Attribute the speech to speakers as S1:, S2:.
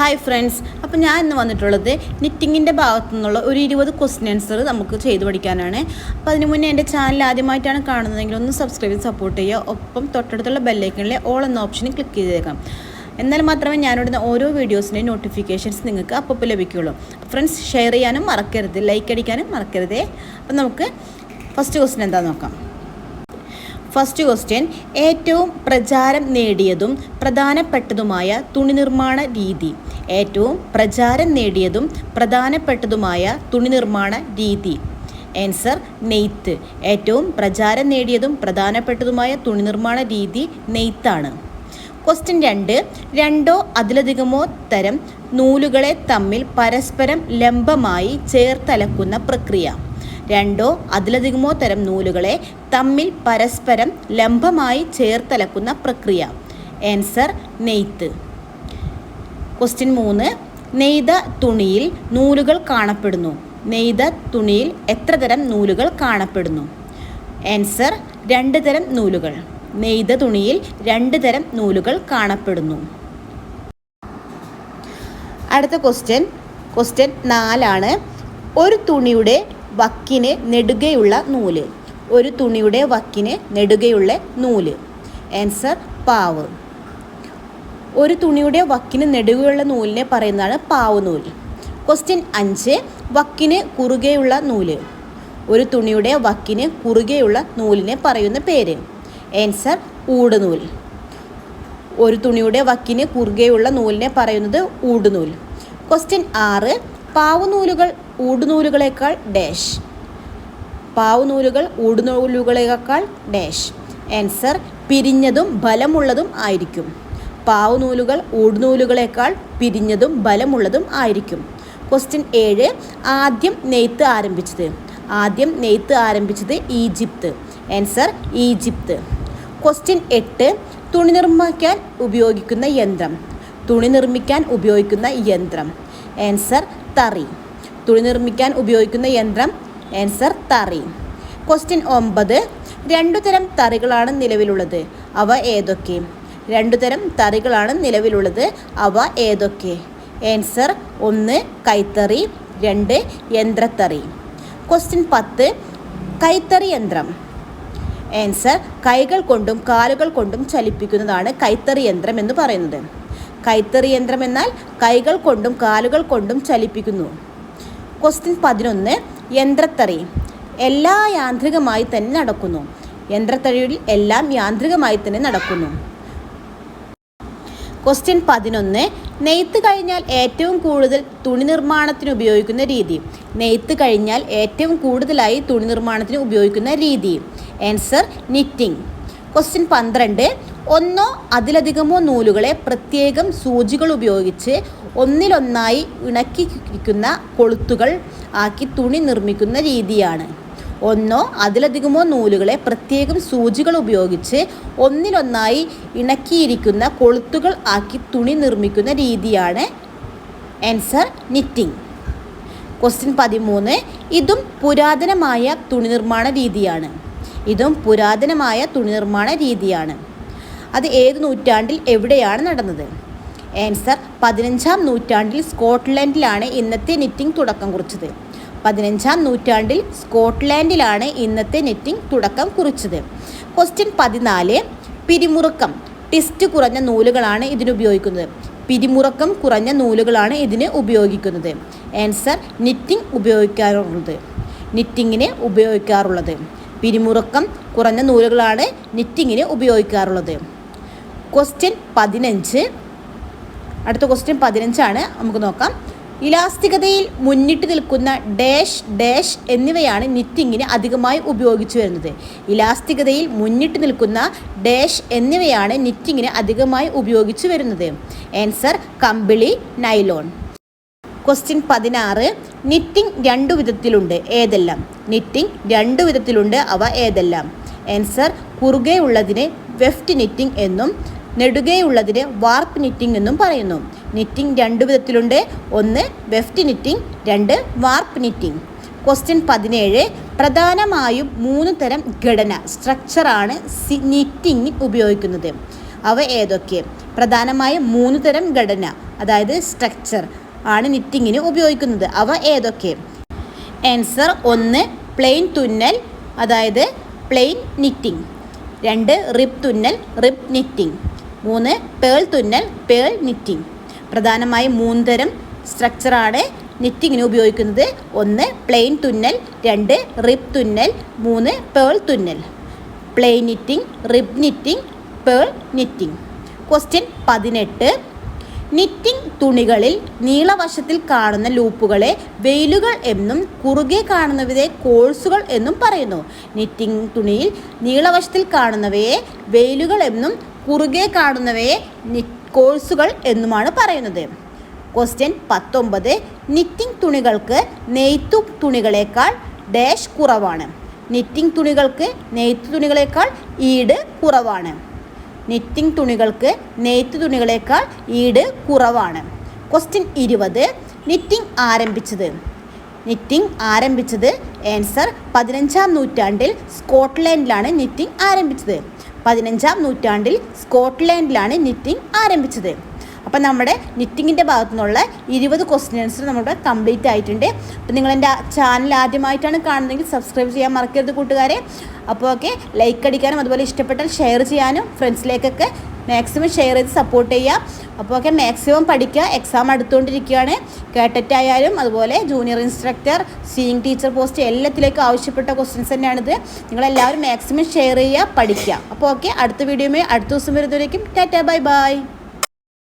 S1: Hi friends അപ്പോൾ ഞാൻ ഇന്ന് വന്നിട്ടുള്ളത് നിറ്റിങ്ങിന്റെ ഭാഗത്തു നിന്നുള്ള ഒരു ഇരുപത് ക്വസ്റ്റ്യൻ ആൻസർ നമുക്ക് ചെയ്തു പഠിക്കാനാണ്. അപ്പോൾ അതിന് മുന്നേ എന്റെ ചാനൽ ആദ്യമായിട്ടാണ് കാണുന്നതെങ്കിൽ ഒന്ന് സബ്സ്ക്രൈബ് ചെയ്ത് സപ്പോർട്ട് ചെയ്യുക. ഒപ്പം തൊട്ടടുത്തുള്ള ബെല്ലൈക്കണിലെ ഓൾ എന്ന ഓപ്ഷനിൽ ക്ലിക്ക് ചെയ്തേക്കാം. എന്നാൽ മാത്രമേ ഞാനിടുന്ന ഓരോ വീഡിയോസിന്റെയും നോട്ടിഫിക്കേഷൻസ് നിങ്ങൾക്ക് അപ്പോൾ ലഭിക്കുകയുള്ളൂ ഫ്രണ്ട്സ് ഷെയർ ചെയ്യാനും മറക്കരുത്. ലൈക്ക് അടിക്കാനും മറക്കരുതേ. അപ്പം നമുക്ക് ഫസ്റ്റ് ക്വസ്റ്റ്യൻ എന്താണെന്ന് നോക്കാം. ഫസ്റ്റ് ക്വസ്റ്റ്യൻ ഏറ്റവും പ്രചാരം നേടിയതും പ്രധാനപ്പെട്ടതുമായ തുണി നിർമ്മാണ രീതി. ഏറ്റവും പ്രചാരം നേടിയതും പ്രധാനപ്പെട്ടതുമായ തുണി നിർമ്മാണ രീതി. ആൻസർ നെയ്ത്ത്. ഏറ്റവും പ്രചാരം നേടിയതും പ്രധാനപ്പെട്ടതുമായ തുണി നിർമ്മാണ രീതി നെയ്ത്താണ്. ക്വസ്റ്റ്യൻ രണ്ട് രണ്ടോ അതിലധികമോ തരം നൂലുകളെ തമ്മിൽ പരസ്പരം ലംബമായി ചേർത്തലക്കുന്ന പ്രക്രിയ. രണ്ടോ അതിലധികമോ തരം നൂലുകളെ തമ്മിൽ പരസ്പരം ലംബമായി ചേർത്തലക്കുന്ന പ്രക്രിയ. ആൻസർ നെയ്ത്ത്. ക്വസ്റ്റ്യൻ മൂന്ന്. നെയ്ത തുണിയിൽ നൂലുകൾ കാണപ്പെടുന്നു. നെയ്ത തുണിയിൽ എത്ര തരം നൂലുകൾ കാണപ്പെടുന്നു? ആൻസർ രണ്ട് തരം നൂലുകൾ. നെയ്ത തുണിയിൽ രണ്ട് തരം നൂലുകൾ കാണപ്പെടുന്നു. അടുത്ത ക്വസ്റ്റ്യൻ ക്വസ്റ്റ്യൻ നാലാണ്. ഒരു തുണിയുടെ വക്കിന് നെടുകയുള്ള നൂൽ. ഒരു തുണിയുടെ വക്കിന് നെടുകയുള്ള നൂൽ. ആൻസർ പാവ്. ഒരു തുണിയുടെ വക്കിന് നെടുകയുള്ള നൂലിനെ പറയുന്നതാണ് പാവ് നൂൽ ക്വസ്റ്റ്യൻ അഞ്ച് വക്കിന് കുറുകെയുള്ള നൂൽ. ഒരു തുണിയുടെ വക്കിന് കുറുകെയുള്ള നൂലിനെ പറയുന്ന പേര്. ആൻസർ ഊടുനൂൽ. ഒരു തുണിയുടെ വക്കിന് കുറുകെയുള്ള നൂലിനെ പറയുന്നത് ഊടുനൂൽ. ക്വസ്റ്റ്യൻ ആറ് പാവുനൂലുകൾ ഊടുനൂലുകളേക്കാൾ ഡാഷ്. പാവുനൂലുകൾ ഊടുനൂലുകളേക്കാൾ ഡാഷ്. ആൻസർ പിരിഞ്ഞതും ബലമുള്ളതും ആയിരിക്കും. പാവുനൂലുകൾ ഊടുനൂലുകളേക്കാൾ പിരിഞ്ഞതും ബലമുള്ളതും ആയിരിക്കും. ക്വസ്റ്റ്യൻ ഏഴ് ആദ്യം നെയ്ത്ത് ആരംഭിച്ചത്. ആദ്യം നെയ്ത്ത് ആരംഭിച്ചത് ഈജിപ്ത്. Answer Egypt. ക്വസ്റ്റ്യൻ എട്ട് തുണി നിർമ്മിക്കാൻ ഉപയോഗിക്കുന്ന യന്ത്രം. തുണി നിർമ്മിക്കാൻ ഉപയോഗിക്കുന്ന യന്ത്രം. ആൻസർ തറി. തുണി നിർമ്മിക്കാൻ ഉപയോഗിക്കുന്ന യന്ത്രം ആൻസർ തറി. ക്വസ്റ്റ്യൻ ഒമ്പത്. രണ്ടു തരം തറികളാണ് നിലവിലുള്ളത്. അവ ഏതൊക്കെ? രണ്ടു തരം തറികളാണ് നിലവിലുള്ളത്. അവ ഏതൊക്കെ? ആൻസർ ഒന്ന് കൈത്തറി. രണ്ട് യന്ത്രത്തറി. ക്വസ്റ്റ്യൻ പത്ത്. കൈത്തറി യന്ത്രം. ആൻസർ കൈകൾ കൊണ്ടും കാലുകൾ കൊണ്ടും ചലിപ്പിക്കുന്നതാണ് കൈത്തറി യന്ത്രം എന്ന് പറയുന്നത്. കൈത്തറി യന്ത്രം എന്നാൽ കൈകൾ കൊണ്ടും കാലുകൾ കൊണ്ടും ചലിപ്പിക്കുന്നു. ക്വസ്റ്റ്യൻ പതിനൊന്ന് യന്ത്രത്തറി. എല്ലാ യാന്ത്രികമായി തന്നെ നടക്കുന്നു. യന്ത്രത്തറിയിൽ എല്ലാം യാന്ത്രികമായി തന്നെ നടക്കുന്നു. ക്വസ്റ്റ്യൻ പതിനൊന്ന് നെയ്ത്ത് കഴിഞ്ഞാൽ ഏറ്റവും കൂടുതൽ തുണി നിർമ്മാണത്തിന് ഉപയോഗിക്കുന്ന രീതി. നെയ്ത്ത് കഴിഞ്ഞാൽ ഏറ്റവും കൂടുതലായി തുണി നിർമ്മാണത്തിന് ഉപയോഗിക്കുന്ന രീതി. ആൻസർ നിറ്റിംഗ് ക്വസ്റ്റ്യൻ പന്ത്രണ്ട് ഒന്നോ അതിലധികമോ നൂലുകളെ പ്രത്യേകം സൂചികൾ ഉപയോഗിച്ച് ഒന്നിലൊന്നായി ഇണക്കിയിരിക്കുന്ന കൊളുത്തുകൾ ആക്കി തുണി നിർമ്മിക്കുന്ന രീതിയാണ്. ഒന്നോ അതിലധികമോ നൂലുകളെ പ്രത്യേകം സൂചികൾ ഉപയോഗിച്ച് ഒന്നിലൊന്നായി ഇണക്കിയിരിക്കുന്ന കൊളുത്തുകൾ ആക്കി തുണി നിർമ്മിക്കുന്ന രീതിയാണ് ആൻസർ നിറ്റിംഗ് ക്വസ്റ്റ്യൻ പതിമൂന്ന്. ഇതും പുരാതനമായ തുണി നിർമ്മാണ രീതിയാണ്. ഇതും പുരാതനമായ തുണി നിർമ്മാണ രീതിയാണ്. അത് ഏത് നൂറ്റാണ്ടിൽ എവിടെയാണ് നടന്നത്? ആൻസർ പതിനഞ്ചാം നൂറ്റാണ്ടിൽ സ്കോട്ട്ലൻഡിലാണ് ഇന്നത്തെ നിറ്റിംഗ് തുടക്കം കുറിച്ചത്. പതിനഞ്ചാം നൂറ്റാണ്ടിൽ സ്കോട്ട്ലാൻഡിലാണ് ഇന്നത്തെ നെറ്റിംഗ് തുടക്കം കുറിച്ചത്. ക്വസ്റ്റ്യൻ പതിനാല് പിരിമുറുക്കം ടിസ്റ്റ് കുറഞ്ഞ നൂലുകളാണ് ഇതിനുപയോഗിക്കുന്നത് പിരിമുറുക്കം കുറഞ്ഞ നൂലുകളാണ് ഇതിന് ഉപയോഗിക്കുന്നത്. ആൻസർ നിറ്റിംഗ് ഉപയോഗിക്കാറുള്ളത്. നിറ്റിങ്ങിന് ഉപയോഗിക്കാറുള്ളത്. പിരിമുറുക്കം കുറഞ്ഞ നൂലുകളാണ് നിറ്റിങ്ങിന് ഉപയോഗിക്കാറുള്ളത്. ക്വസ്റ്റ്യൻ പതിനഞ്ച്. അടുത്ത ക്വസ്റ്റ്യൻ പതിനഞ്ചാണ്. നമുക്ക് നോക്കാം. ഇലാസ്തികതയിൽ മുന്നിട്ട് നിൽക്കുന്ന ഡാഷ് ഡാഷ് എന്നിവയാണ് നിറ്റിങ്ങിന് അധികമായി ഉപയോഗിച്ചു വരുന്നത്. ഇലാസ്തികതയിൽ മുന്നിട്ട് നിൽക്കുന്ന ഡാഷ് എന്നിവയാണ് നിറ്റിങ്ങിന് അധികമായി ഉപയോഗിച്ചു വരുന്നത്. ആൻസർ കമ്പിളി നൈലോൺ ക്വസ്റ്റ്യൻ പതിനാറ്. നിറ്റിംഗ് രണ്ടു വിധത്തിലുണ്ട്. ഏതെല്ലാം? നിറ്റിംഗ് രണ്ടു വിധത്തിലുണ്ട്. അവ ഏതെല്ലാം? ആൻസർ കുറുകെ ഉള്ളതിനെ വെഫ്റ്റ് നിറ്റിംഗ് എന്നും നെടുകെയുള്ളതിന് വാർപ്പ് നിറ്റിംഗ് എന്നും പറയുന്നു. നിറ്റിംഗ് രണ്ട് വിധത്തിലുണ്ട്. ഒന്ന് വെഫ്റ്റ് നിറ്റിംഗ് രണ്ട് വാർപ്പ് നിറ്റിംഗ് ക്വസ്റ്റ്യൻ പതിനേഴ്. പ്രധാനമായും മൂന്ന് തരം ഘടന സ്ട്രക്ചറാണ് സി നിറ്റിംഗ് ഉപയോഗിക്കുന്നത്. അവ ഏതൊക്കെ? പ്രധാനമായും മൂന്ന് തരം ഘടന അതായത് സ്ട്രക്ചർ ആണ് നിറ്റിങ്ങിന് ഉപയോഗിക്കുന്നത്. അവ ഏതൊക്കെ? ആൻസർ ഒന്ന് പ്ലെയിൻ തുന്നൽ അതായത് പ്ലെയിൻ നിറ്റിംഗ് രണ്ട് റിബ് തുന്നൽ റിബ് നിറ്റിംഗ് മൂന്ന് പേൾ തുന്നൽ പേൾ നിറ്റിംഗ് പ്രധാനമായും മൂന്ന് തരം സ്ട്രക്ചറാണ് നിറ്റിങ്ങിന് ഉപയോഗിക്കുന്നത്. ഒന്ന് പ്ലെയിൻ തുന്നൽ രണ്ട് റിബ് തുന്നൽ മൂന്ന് പേൾ തുന്നൽ. Plain knitting rib knitting purl knitting question പതിനെട്ട്. നിറ്റിംഗ് തുണികളിൽ നീളവശത്തിൽ കാണുന്ന ലൂപ്പുകളെ വെയിലുകൾ എന്നും കുറുകെ കാണുന്നവയെ കോഴ്സുകൾ എന്നും പറയുന്നു. നിറ്റിംഗ് തുണിയിൽ നീളവശത്തിൽ കാണുന്നവയെ വെയിലുകൾ എന്നും കുറുകെ കാണുന്നവയെ കോഴ്സുകൾ എന്നുമാണ് പറയുന്നത്. ക്വസ്റ്റ്യൻ പത്തൊമ്പത് നിറ്റിംഗ് തുണികൾക്ക് നെയ്ത്തു തുണികളേക്കാൾ ഡാഷ് കുറവാണ്. നിറ്റിംഗ് തുണികൾക്ക് നെയ്ത്ത് തുണികളേക്കാൾ ഈട് കുറവാണ്. നിറ്റിംഗ് തുണികൾക്ക് നെയ്ത്ത് തുണികളേക്കാൾ ഈട് കുറവാണ്. ക്വസ്റ്റ്യൻ ഇരുപത് നിറ്റിംഗ് ആരംഭിച്ചത്. നിറ്റിംഗ് ആരംഭിച്ചത് ആൻസർ പതിനഞ്ചാം നൂറ്റാണ്ടിൽ സ്കോട്ട്ലൻഡിലാണ് നിറ്റിംഗ് ആരംഭിച്ചത്. പതിനഞ്ചാം നൂറ്റാണ്ടിൽ സ്കോട്ട്ലാൻഡിലാണ് നിറ്റിംഗ് ആരംഭിച്ചത്. അപ്പം നമ്മുടെ നിറ്റിങ്ങിന്റെ ഭാഗത്തു നിന്നുള്ള ഇരുപത് ക്വസ്റ്റ്യൻസ് നമ്മുടെ കംപ്ലീറ്റ് ആയിട്ടുണ്ട്. അപ്പം നിങ്ങൾ എന്റെ ചാനൽ ആദ്യമായിട്ടാണ് കാണുന്നതെങ്കിൽ സബ്സ്ക്രൈബ് ചെയ്യാൻ മറക്കരുത് കൂട്ടുകാരെ. അപ്പോൾ ഓക്കെ ലൈക്ക് അടിക്കാനും അതുപോലെ ഇഷ്ടപ്പെട്ടാൽ ഷെയർ ചെയ്യാനും ഫ്രണ്ട്സിലേക്കൊക്കെ മാക്സിമം ഷെയർ ചെയ്ത് സപ്പോർട്ട് ചെയ്യുക. അപ്പോൾ ഒക്കെ മാക്സിമം പഠിക്കുക. എക്സാം അടുത്തുകൊണ്ടിരിക്കുകയാണ്. കേട്ടറ്റ് ആയാലും അതുപോലെ junior instructor sewing teacher post എല്ലാത്തിലേക്കും ആവശ്യപ്പെട്ട ക്വസ്റ്റ്യൻസ് തന്നെയാണിത്. നിങ്ങളെല്ലാവരും മാക്സിമം ഷെയർ ചെയ്യുക പഠിക്കുക. അപ്പോൾ ഓക്കെ അടുത്ത വീഡിയോയുമായി അടുത്ത ദിവസം വരുന്നവരേക്കും ടാറ്റ ബൈ ബൈ.